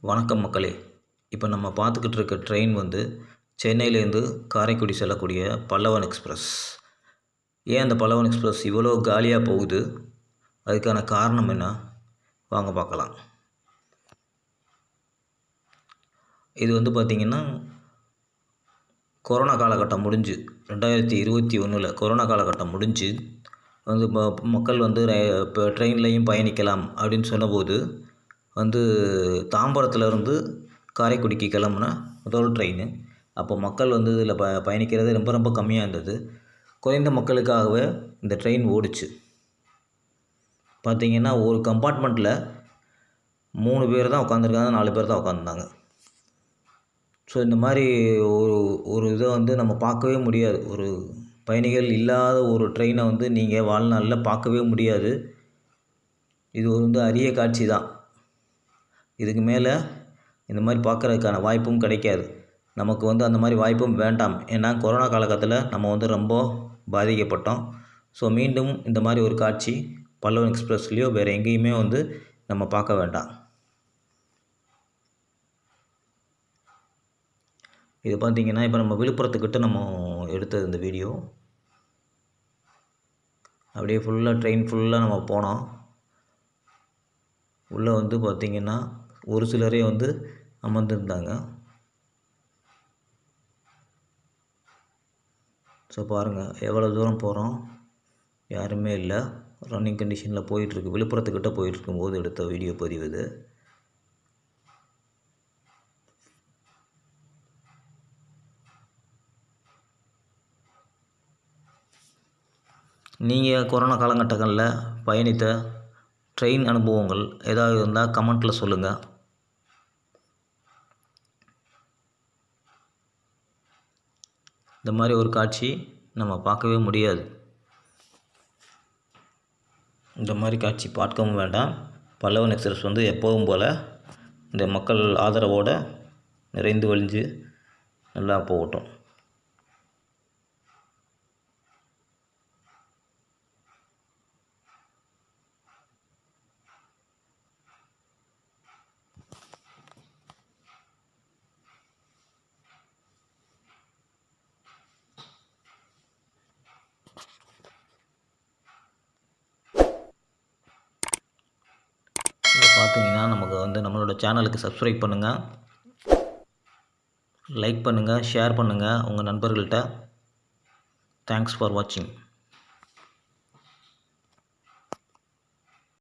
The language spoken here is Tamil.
வணக்கம் மக்களே. இப்போ நம்ம பார்த்துக்கிட்டு இருக்க ட்ரெயின் வந்து சென்னையிலேருந்து காரைக்குடி செல்லக்கூடிய பல்லவன் எக்ஸ்பிரஸ். ஏன் அந்த பல்லவன் எக்ஸ்பிரஸ் இவ்வளோ காலியாக போகுது? அதுக்கான காரணம் என்ன? வாங்க பார்க்கலாம். இது வந்து பார்த்திங்கன்னா கொரோனா காலகட்டம் முடிஞ்சு ரெண்டாயிரத்தி இருபத்தி ஒன்றில் கொரோனா காலகட்டம் முடிஞ்சு வந்து ம- மக்கள் வந்து இப்போ ட்ரெயின்லேயும் பயணிக்கலாம் அப்படின்னு சொன்னபோது வந்து தாம்பரத்துலேருந்து காரைக்குடிக்கு கிளம்புன முதல் ட்ரெயின் அப்போ மக்கள் வந்து இதில் ப பயணிக்கிறது ரொம்ப ரொம்ப கம்மியாக இருந்தது. குறைந்த மக்களுக்காகவே இந்த ட்ரெயின் ஓடிச்சு. பார்த்திங்கன்னா ஒரு கம்பார்ட்மெண்ட்டில் மூணு பேர் தான் உட்காந்துருக்காங்க நாலு பேர் தான் உட்காந்துருந்தாங்க ஸோ இந்த மாதிரி ஒரு ஒரு இதை வந்து நம்ம பார்க்கவே முடியாது. ஒரு பயணிகள் இல்லாத ஒரு ட்ரெயினை வந்து நீங்கள் வாழ்நாளில் பார்க்கவே முடியாது. இது வந்து அரிய காட்சி தான். இதுக்கு மேலே இந்த மாதிரி பார்க்குறதுக்கான வாய்ப்பும் கிடைக்காது. நமக்கு வந்து அந்த மாதிரி வாய்ப்பும் வேண்டாம். ஏன்னா கொரோனா காலகட்டத்தில் நம்ம வந்து ரொம்ப பாதிக்கப்பட்டோம். ஸோ மீண்டும் இந்த மாதிரி ஒரு காட்சி பல்லவன் எக்ஸ்பிரஸ்லேயோ வேறு எங்கேயுமே வந்து நம்ம பார்க்க வேண்டாம். இது பார்த்திங்கன்னா இப்போ நம்ம விழுப்புரத்துக்கிட்ட நம்ம எடுத்தது இந்த வீடியோ. அப்படியே ஃபுல்லாக ட்ரெயின் ஃபுல்லாக நம்ம போனோம். உள்ளே வந்து பார்த்திங்கன்னா ஒரு சிலரே வந்து அமர்ந்திருந்தாங்க. ஸோ பாருங்கள் எவ்வளோ தூரம் போகிறோம் யாருமே இல்லை. ரன்னிங் கண்டிஷனில் போயிட்டுருக்கு. விழுப்புரத்துக்கிட்ட போயிட்டுருக்கும்போது எடுத்த வீடியோ பதிவு இது. நீங்கள் கொரோனா காலகட்டங்களில் பயணித்த ட்ரெயின் அனுபவங்கள் ஏதாவது இருந்தால் கமெண்ட்டில் சொல்லுங்கள் இந்த மாதிரி ஒரு காட்சி நம்ம பார்க்கவே முடியாது. இந்த மாதிரி காட்சி பார்க்கவும் வேண்டாம். பல்லவன் எக்ஸ்பிரஸ் வந்து எப்போவும் போல் இந்த மக்கள் ஆதரவோடு நிறைந்து வழிஞ்சு நல்லா போகட்டும் இதை பார்த்தீங்கன்னா நமக்கு வந்து நம்மளோட சேனலுக்கு சப்ஸ்கிரைப் பண்ணுங்கள் லைக் பண்ணுங்கள் ஷேர் பண்ணுங்கள் உங்கள் நண்பர்கள்ட்ட. தேங்க்ஸ் ஃபார் வாட்சிங்